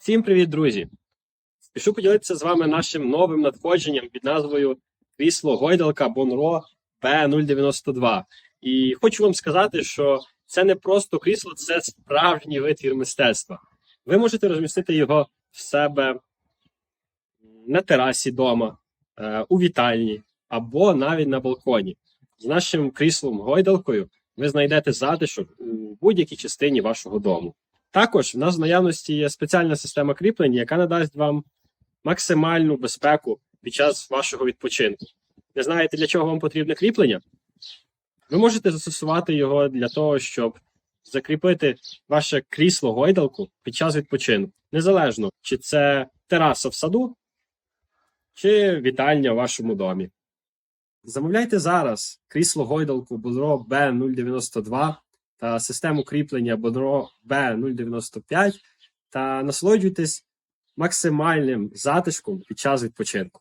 Всім привіт, друзі! Спішу поділитися з вами нашим новим надходженням під назвою крісло гойдалка Bonro P092. І хочу вам сказати, що це не просто крісло, це справжній витвір мистецтва. Ви можете розмістити його в себе на терасі дома, е, у вітальні або навіть на балконі. З нашим кріслом гойдалкою ви знайдете затишок у будь-якій частині вашого дому. Також в нас в наявності є спеціальна система кріплення, яка надасть вам максимальну безпеку під час вашого відпочинку. Не знаєте, для чого вам потрібне кріплення? Ви можете застосувати його для того, щоб закріпити ваше крісло гойдалку під час відпочинку. Незалежно, чи це тераса в саду, чи вітальня в вашому домі. Замовляйте зараз крісло гойдалку Bodro B092 та систему кріплення бодро Б095 та насолоджуйтесь максимальним затишком під час відпочинку.